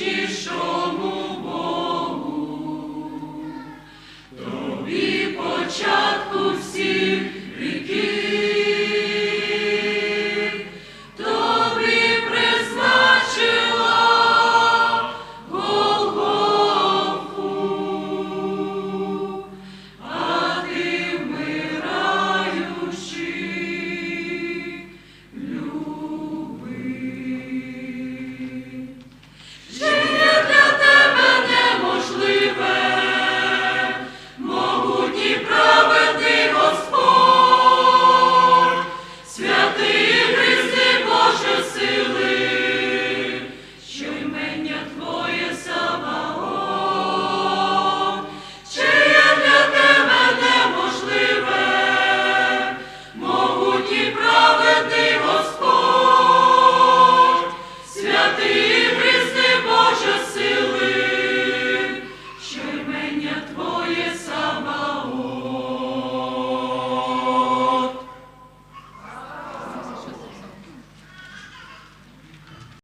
найвищішому Богу, тобі початку всіх.